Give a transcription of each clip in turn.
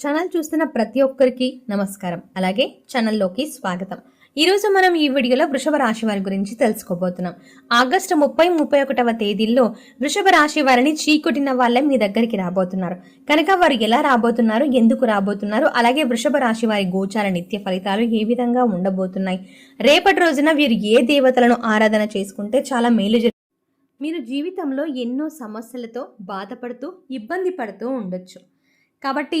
Channel చూస్తున్న ప్రతి ఒక్కరికి నమస్కారం. అలాగే ఛానల్లోకి స్వాగతం. ఈరోజు మనం ఈ వీడియోలో వృషభ రాశి వారి గురించి తెలుసుకోబోతున్నాం. ఆగస్టు ముప్పై ముప్పై ఒకటవ తేదీల్లో వృషభ రాశి వారిని చీకొట్టిన వాళ్ళే మీ దగ్గరికి రాబోతున్నారు. కనుక వారు ఎలా రాబోతున్నారు ఎందుకు రాబోతున్నారు అలాగే వృషభ రాశి వారి గోచార నిత్య ఫలితాలు ఏ విధంగా ఉండబోతున్నాయి. రేపటి రోజున వీరు ఏ దేవతలను ఆరాధన చేసుకుంటే చాలా మేలు మీరు జీవితంలో ఎన్నో సమస్యలతో బాధపడుతూ ఇబ్బంది పడుతూ ఉండొచ్చు. కాబట్టి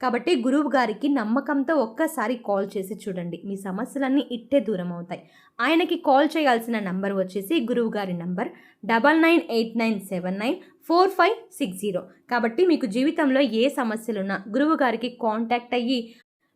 కాబట్టి గురువు గారికి నమ్మకంతో ఒక్కసారి కాల్ చేసి చూడండి. మీ సమస్యలన్నీ ఇట్టే దూరం అవుతాయి ఆయనకి కాల్ చేయాల్సిన నంబర్ వచ్చేసి గురువు గారి number double nine eight nine seven nine four five six zero. కాబట్టి మీకు జీవితంలో ఏ సమస్యలున్నా గురువు గారికి కాంటాక్ట్ అయ్యి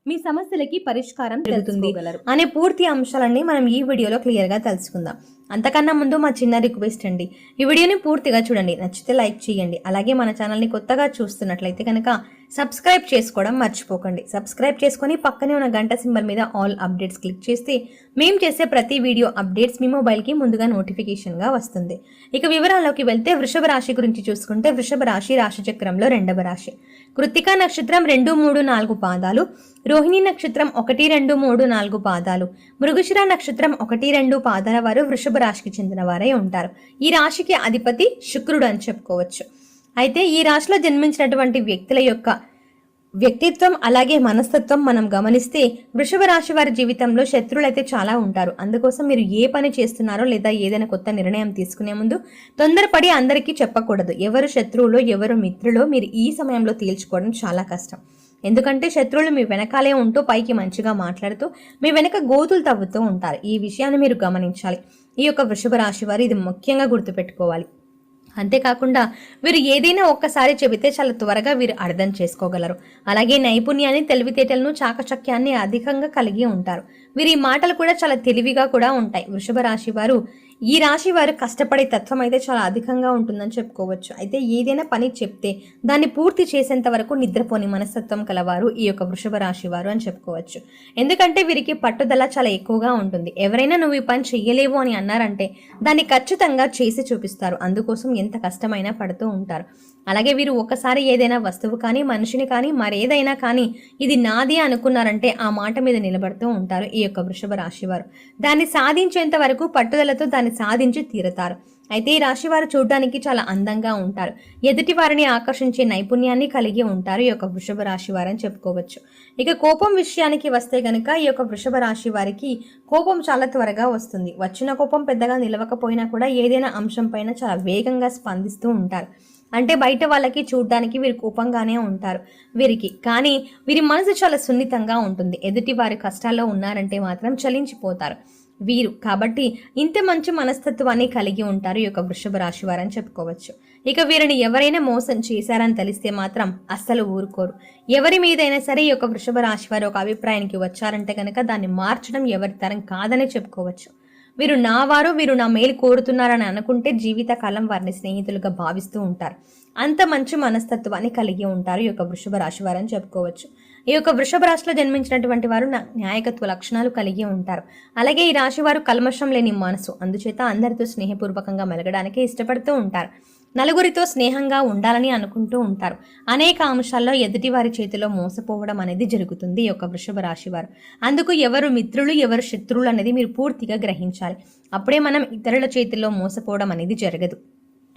మీ సమస్యలకి పరిష్కారం తెలుస్తుంది అనే పూర్తి అంశాలన్నీ మనం ఈ వీడియోలో క్లియర్గా తెలుసుకుందాం. అంతకన్నా ముందు మా చిన్న రిక్వెస్ట్ అండి. ఈ వీడియోని పూర్తిగా చూడండి. నచ్చితే లైక్ చేయండి. అలాగే మన ఛానల్ని కొత్తగా చూస్తున్నట్లయితే కనుక సబ్స్క్రైబ్ చేసుకోవడం మర్చిపోకండి. సబ్స్క్రైబ్ చేసుకొని పక్కనే ఉన్న గంట సింబల్ మీద ఆల్ అప్డేట్స్ క్లిక్ చేస్తే మేము చేసే ప్రతి వీడియో అప్డేట్స్ మీ మొబైల్కి ముందుగా నోటిఫికేషన్గా వస్తుంది. ఇక వివరాల్లోకి వెళ్తే వృషభ రాశి గురించి చూసుకుంటే వృషభ రాశి రాశిచక్రంలో రెండవ రాశి. కృత్తికా నక్షత్రం రెండు మూడు నాలుగు పాదాలు. రోహిణి నక్షత్రం ఒకటి రెండు మూడు నాలుగు పాదాలు. మృగశిర నక్షత్రం ఒకటి రెండు పాదాల వారు వృషభ రాశికి చెందిన వారై ఉంటారు. ఈ రాశికి అధిపతి శుక్రుడు అని చెప్పుకోవచ్చు. అయితే ఈ రాశిలో జన్మించినటువంటి వ్యక్తుల యొక్క వ్యక్తిత్వం అలాగే మనస్తత్వం మనం గమనిస్తే వృషభ రాశి వారి జీవితంలో శత్రువులు అయితే చాలా ఉంటారు. అందుకోసం మీరు ఏ పని చేస్తున్నారో లేదా ఏదైనా కొత్త నిర్ణయం తీసుకునే ముందు తొందరపడి అందరికీ చెప్పకూడదు. ఎవరు శత్రువులో ఎవరు మిత్రులో మీరు ఈ సమయంలో తేల్చుకోవడం చాలా కష్టం. ఎందుకంటే శత్రువులు మీ వెనకాలే ఉంటూ పైకి మంచిగా మాట్లాడుతూ మీ వెనక గోతులు తవ్వుతూ ఉంటారు. ఈ విషయాన్ని మీరు గమనించాలి. ఈ యొక్క వృషభ రాశి వారు ఇది ముఖ్యంగా గుర్తుపెట్టుకోవాలి. అంతేకాకుండా వీరు ఏదైనా ఒక్కసారి చెబితే చాలా త్వరగా వీరు అర్థం చేసుకోగలరు. అలాగే నైపుణ్యాన్ని తెలివితేటలను చాకచక్యాన్ని అధికంగా కలిగి ఉంటారు. వీరి మాటలు కూడా చాలా తెలివిగా కూడా ఉంటాయి. వృషభ రాశి వారు ఈ రాశి వారు కష్టపడే తత్వం అయితే చాలా అధికంగా ఉంటుందని చెప్పుకోవచ్చు. అయితే ఏదైనా పని చెప్తే దాన్ని పూర్తి చేసేంత వరకు నిద్రపోని మనస్తత్వం కలవారు ఈ యొక్క వృషభ రాశి వారు అని చెప్పుకోవచ్చు. ఎందుకంటే వీరికి పట్టుదల చాలా ఎక్కువగా ఉంటుంది. ఎవరైనా నువ్వు ఈ పని చెయ్యలేవు అని అన్నారంటే దాన్ని ఖచ్చితంగా చేసి చూపిస్తారు. అందుకోసం ఎంత కష్టమైనా పడుతూ ఉంటారు. అలాగే వీరు ఒకసారి ఏదైనా వస్తువు కానీ మనిషిని కానీ మరేదైనా కానీ ఇది నాది అనుకున్నారంటే ఆ మాట మీద నిలబడుతూ ఉంటారు ఈ యొక్క వృషభ రాశి వారు. దాన్ని సాధించేంత వరకు పట్టుదలతో దాన్ని సాధించి తీరుతారు. అయితే ఈ రాశి వారు చూడడానికి చాలా అందంగా ఉంటారు. ఎదుటి వారిని ఆకర్షించే నైపుణ్యాన్ని కలిగి ఉంటారు ఈ యొక్క వృషభ రాశి వారని చెప్పుకోవచ్చు. ఇక కోపం విషయానికి వస్తే గనుక ఈ యొక్క వృషభ రాశి వారికి కోపం చాలా త్వరగా వస్తుంది. వచ్చిన కోపం పెద్దగా నిలవకపోయినా కూడా ఏదైనా అంశం పైన చాలా వేగంగా స్పందిస్తూ ఉంటారు. అంటే బయట వాళ్ళకి చూడడానికి వీరు కోపంగానే ఉంటారు వీరికి. కానీ వీరి మనసు చాలా సున్నితంగా ఉంటుంది. ఎదుటి వారి కష్టాల్లో ఉన్నారంటే మాత్రం చలించిపోతారు వీరు. కాబట్టి ఇంత మంచి మనస్తత్వాన్ని కలిగి ఉంటారు ఈ యొక్క వృషభ రాశి వారని చెప్పుకోవచ్చు. ఇక వీరిని ఎవరైనా మోసం చేశారని తెలిస్తే మాత్రం అస్సలు ఊరుకోరు. ఎవరి మీదైనా సరే ఈ యొక్క వృషభ రాశి వారు ఒక అభిప్రాయానికి వచ్చారంటే కనుక దాన్ని మార్చడం ఎవరి తరం కాదనే చెప్పుకోవచ్చు. వీరు నా వారు వీరు నా మేలు కోరుతున్నారని అనుకుంటే జీవితకాలం వారిని స్నేహితులుగా భావిస్తూ ఉంటారు. అంత మంచి మనస్తత్వాన్ని కలిగి ఉంటారు ఈ యొక్క వృషభ రాశి వారని చెప్పుకోవచ్చు. ఈ యొక్క వృషభ రాశిలో జన్మించినటువంటి వారు నా- న్యాయకత్వ లక్షణాలు కలిగి ఉంటారు. అలాగే ఈ రాశి వారు కల్మషం లేని మనసు అందుచేత అందరితో స్నేహపూర్వకంగా మెలగడానికి ఇష్టపడుతూ ఉంటారు. నలుగురితో స్నేహంగా ఉండాలని అనుకుంటూ ఉంటారు. అనేక అంశాల్లో ఎదుటివారి చేతిలో మోసపోవడం అనేది జరుగుతుంది ఈ యొక్క వృషభ రాశి వారు. అందుకు ఎవరు మిత్రులు ఎవరు శత్రువులు అనేది మీరు పూర్తిగా గ్రహించాలి. అప్పుడే మనం ఇతరుల చేతిలో మోసపోవడం అనేది జరగదు.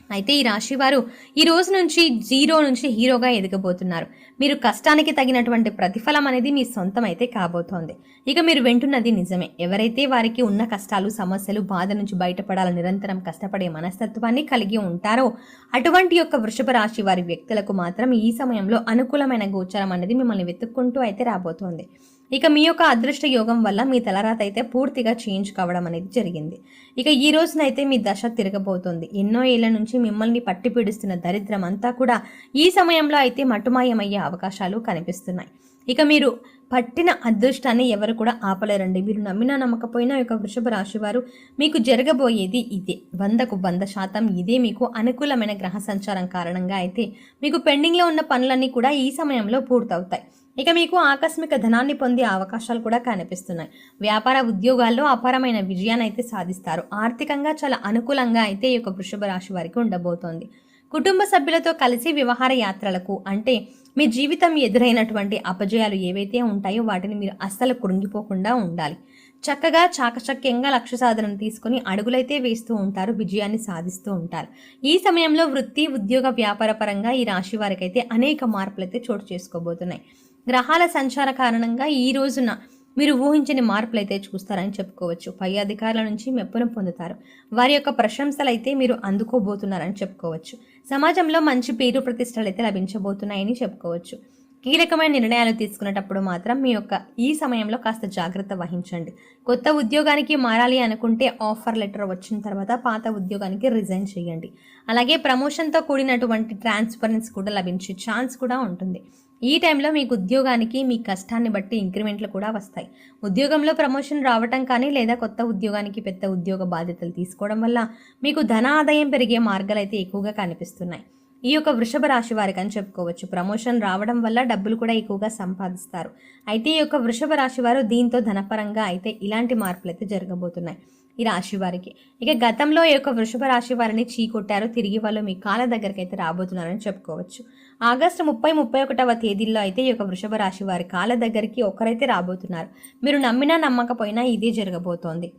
అయితే ఈ రాశి వారు ఈ రోజు నుంచి జీరో నుంచి హీరోగా ఎదగబోతున్నారు. మీరు కష్టానికి తగినటువంటి ప్రతిఫలం అనేది మీ సొంతం అయితే కాబోతోంది. ఇక మీరు వింటున్నది నిజమే. ఎవరైతే వారికి ఉన్న కష్టాలు సమస్యలు బాధ నుంచి బయటపడాలని నిరంతరం కష్టపడే మనస్తత్వాన్ని కలిగి ఉంటారో అటువంటి యొక్క వృషభ రాశి వారి వ్యక్తులకు మాత్రం ఈ సమయంలో అనుకూలమైన గోచరం అనేది మిమ్మల్ని వెతుక్కుంటూ అయితే రాబోతోంది. ఇక మీ యొక్క అదృష్ట యోగం వల్ల మీ తలరాత అయితే పూర్తిగా చేంజ్ కావడం అనేది జరిగింది. ఇక ఈ రోజునైతే మీ దశ తిరగబోతోంది. ఎన్నో ఏళ్ళ నుంచి మిమ్మల్ని పట్టి పీడిస్తున్న దరిద్రం అంతా కూడా ఈ సమయంలో అయితే మటుమాయమయ్యే అవకాశాలు కనిపిస్తున్నాయి. ఇక మీరు పట్టిన అదృష్టాన్ని ఎవరు కూడా ఆపలేరండి. మీరు నమ్మినా నమ్మకపోయినా యొక్క వృషభ రాశి వారు మీకు జరగబోయేది ఇదే. వందకు వంద శాతం ఇదే మీకు అనుకూలమైన గ్రహ సంచారం కారణంగా అయితే మీకు పెండింగ్లో ఉన్న పనులన్నీ కూడా ఈ సమయంలో పూర్తవుతాయి. ఇక మీకు ఆకస్మిక ధనాన్ని పొందే అవకాశాలు కూడా కనిపిస్తున్నాయి. వ్యాపార ఉద్యోగాల్లో అపారమైన విజయాన్ని అయితే సాధిస్తారు. ఆర్థికంగా చాలా అనుకూలంగా అయితే ఈ యొక్క వృషభ రాశి వారికి ఉండబోతోంది. కుటుంబ సభ్యులతో కలిసి వ్యవహార యాత్రలకు అంటే మీ జీవితం ఎదురైనటువంటి అపజయాలు ఏవైతే ఉంటాయో వాటిని మీరు అస్సలు కృంగిపోకుండా ఉండాలి. చక్కగా చాకచక్యంగా లక్ష్య సాధన తీసుకుని అడుగులైతే వేస్తూ ఉంటారు విజయాన్ని సాధిస్తూ ఉంటారు. ఈ సమయంలో వృత్తి ఉద్యోగ వ్యాపార పరంగా ఈ రాశి వారికైతే అనేక మార్పులు అయితే చోటు చేసుకోబోతున్నాయి. గ్రహాల సంచార కారణంగా ఈ రోజున మీరు ఊహించని మార్పులు అయితే చూస్తారని చెప్పుకోవచ్చు. పై అధికారుల నుంచి మెప్పును పొందుతారు. వారి యొక్క ప్రశంసలు అయితే మీరు అందుకోబోతున్నారని చెప్పుకోవచ్చు. సమాజంలో మంచి పేరు ప్రతిష్టలు అయితే లభించబోతున్నాయని చెప్పుకోవచ్చు. కీలకమైన నిర్ణయాలు తీసుకునేటప్పుడు మాత్రం మీ యొక్క ఈ సమయంలో కాస్త జాగ్రత్త వహించండి. కొత్త ఉద్యోగానికి మారాలి అనుకుంటే ఆఫర్ లెటర్ వచ్చిన తర్వాత పాత ఉద్యోగానికి రిజైన్ చేయండి. అలాగే ప్రమోషన్తో కూడినటువంటి ట్రాన్స్పరెన్స్ కూడా లభించే ఛాన్స్ కూడా ఉంటుంది. ఈ టైంలో మీకు ఉద్యోగానికి మీ కష్టాన్ని బట్టి ఇంక్రిమెంట్లు కూడా వస్తాయి. ఉద్యోగంలో ప్రమోషన్ రావటం కానీ లేదా కొత్త ఉద్యోగానికి పెద్ద ఉద్యోగ బాధ్యతలు తీసుకోవడం వల్ల మీకు ధన ఆదాయం పెరిగే మార్గాలు అయితే ఎక్కువగా కనిపిస్తున్నాయి. ఈ యొక్క వృషభ రాశి వారికి అని చెప్పుకోవచ్చు. ప్రమోషన్ రావడం వల్ల డబ్బులు కూడా ఎక్కువగా సంపాదిస్తారు. అయితే ఈ యొక్క వృషభ రాశి వారు దీంతో ధనపరంగా అయితే ఇలాంటి మార్పులు అయితే జరగబోతున్నాయి. ఈ రాశి వారికి. ఇక గతంలో ఈ యొక్క వృషభ రాశి వారిని చీకొట్టారు తిరిగి వాళ్ళు మీ కాల దగ్గరికి అయితే రాబోతున్నారని చెప్పుకోవచ్చు. ఆగస్టు ముప్పై ముప్పై ఒకటవ తేదీల్లో అయితే ఈ యొక్క వృషభ రాశి వారి కాల దగ్గరికి ఒకరైతే రాబోతున్నారు. మీరు నమ్మినా నమ్మకపోయినా ఇదే జరగబోతోంది.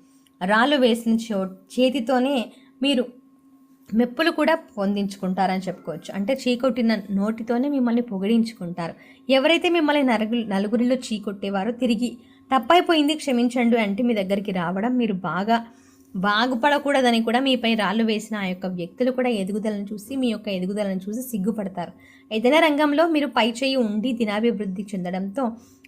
రాళ్ళు వేసిన చో చేతితోనే మీరు మెప్పులు కూడా పొందించుకుంటారని చెప్పుకోవచ్చు. అంటే చీకొట్టిన నోటితోనే మిమ్మల్ని పొగిడించుకుంటారు. ఎవరైతే మిమ్మల్ని నలుగు నలుగురిలో చీకొట్టేవారో తిరిగి తప్పైపోయింది క్షమించండి అంటే మీ దగ్గరికి రావడం మీరు బాగా బాగుపడకూడదని కూడా మీపై రాళ్ళు వేసిన ఆ యొక్క వ్యక్తులు కూడా ఎదుగుదలను చూసి మీ యొక్క ఎదుగుదలను చూసి సిగ్గుపడతారు. ఏదైనా రంగంలో మీరు పై చేయి ఉండి దినాభివృద్ధి చెందడంతో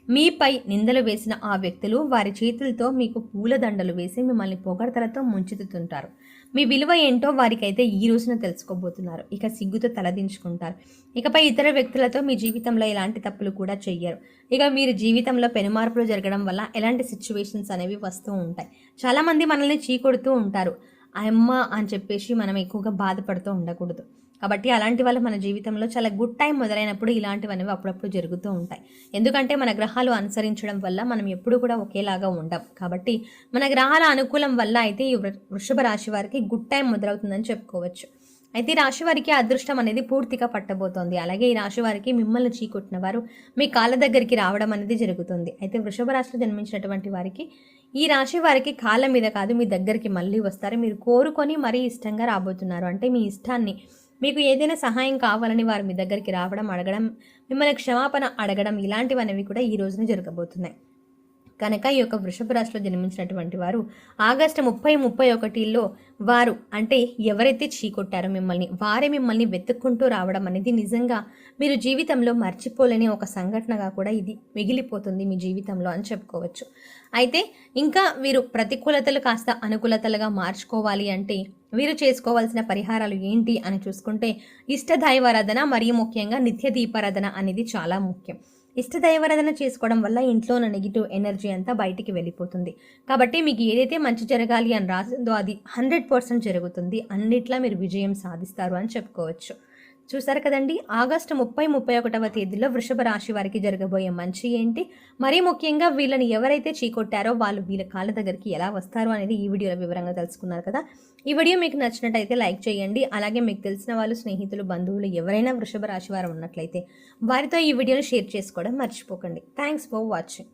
మీపై నిందలు వేసిన ఆ వ్యక్తులు వారి చేతులతో మీకు పూలదండలు వేసి మిమ్మల్ని పొగడతలతో ముంచెత్తుతుంటారు. మీ విలువ ఏంటో వారికైతే ఈ రోజున తెలుసుకోబోతున్నారు. ఇక సిగ్గుతో తలదించుకుంటారు. ఇకపై ఇతర వ్యక్తులతో మీ జీవితంలో ఎలాంటి తప్పులు కూడా చెయ్యరు. ఇక మీరు జీవితంలో పెనుమార్పులు జరగడం వల్ల ఎలాంటి సిచ్యువేషన్స్ అనేవి వస్తూ ఉంటాయి. చాలామంది మనల్ని చీకొడుతూ ఉంటారు. అమ్మ అని చెప్పేసి మనం ఎక్కువగా బాధపడుతూ ఉండకూడదు. కాబట్టి అలాంటి వల్ల మన జీవితంలో చాలా గుడ్ టైం మొదలైనప్పుడు ఇలాంటివన్నీ అప్పుడప్పుడు జరుగుతూ ఉంటాయి. ఎందుకంటే మన గ్రహాలు అనుసరించడం వల్ల మనం ఎప్పుడు కూడా ఒకేలాగా ఉండం. కాబట్టి మన గ్రహాల అనుకూలం వల్ల అయితే ఈ వృషభ రాశి వారికి గుడ్ టైం మొదలవుతుందని చెప్పుకోవచ్చు. అయితే ఈ రాశి వారికి అదృష్టం అనేది పూర్తిగా పట్టబోతోంది. అలాగే ఈ రాశి వారికి మిమ్మల్ని చీకొట్టిన వారు మీ కాళ్ళ దగ్గరికి రావడం అనేది జరుగుతుంది. అయితే వృషభ రాశిలో జన్మించినటువంటి వారికి ఈ రాశి వారికి కాళ్ళ మీద కాదు మీ దగ్గరికి మళ్ళీ వస్తారు. మీరు కోరుకొని మరీ ఇష్టంగా రాబోతున్నారు. అంటే మీ ఇష్టాన్ని మీకు ఏదైనా సహాయం కావాలని వారు మీ దగ్గరికి రావడం అడగడం మిమ్మల్ని క్షమాపణ అడగడం ఇలాంటివనేవి కూడా ఈ రోజున జరగబోతున్నాయి. కనుక ఈ యొక్క వృషభ రాశిలో జన్మించినటువంటి వారు ఆగస్టు ముప్పై ముప్పై ఒకటిలో వారు అంటే ఎవరైతే చీకొట్టారో మిమ్మల్ని వారే మిమ్మల్ని వెతుక్కుంటూ రావడం అనేది నిజంగా మీరు జీవితంలో మర్చిపోలేని ఒక సంఘటనగా కూడా ఇది మిగిలిపోతుంది మీ జీవితంలో అని చెప్పుకోవచ్చు. అయితే ఇంకా వీరు ప్రతికూలతలు కాస్త అనుకూలతలుగా మార్చుకోవాలి అంటే వీరు చేసుకోవాల్సిన పరిహారాలు ఏంటి అని చూసుకుంటే ఇష్ట దైవారాధన మరియు ముఖ్యంగా నిత్య దీపారాధన అనేది చాలా ముఖ్యం. ఇష్టదైవారాధన చేసుకోవడం వల్ల ఇంట్లో ఉన్న నెగిటివ్ ఎనర్జీ అంతా బయటికి వెళ్ళిపోతుంది. కాబట్టి మీకు ఏదైతే మంచి జరగాలి అని రాసిందో అది హండ్రెడ్ పర్సెంట్ జరుగుతుంది. అన్నిట్లా మీరు విజయం సాధిస్తారు అని చెప్పుకోవచ్చు. చూసారు కదండి. ఆగస్టు ముప్పై ముప్పై ఒకటవ తేదీలో వృషభ రాశి వారికి జరగబోయే మంచి ఏంటి? మరీ ముఖ్యంగా వీళ్ళని ఎవరైతే చీకొట్టారో వాళ్ళు వీళ్ళ కాళ్ళ దగ్గరికి ఎలా వస్తారు అనేది ఈ వీడియోలో వివరంగా తెలుసుకున్నారు కదా. ఈ వీడియో మీకు నచ్చినట్టయితే లైక్ చేయండి. అలాగే మీకు తెలిసిన వాళ్ళు స్నేహితులు బంధువులు ఎవరైనా వృషభ రాశి వారు ఉన్నట్లయితే వారితో ఈ వీడియోని షేర్ చేసుకోవడం మర్చిపోకండి. Thanks for watching.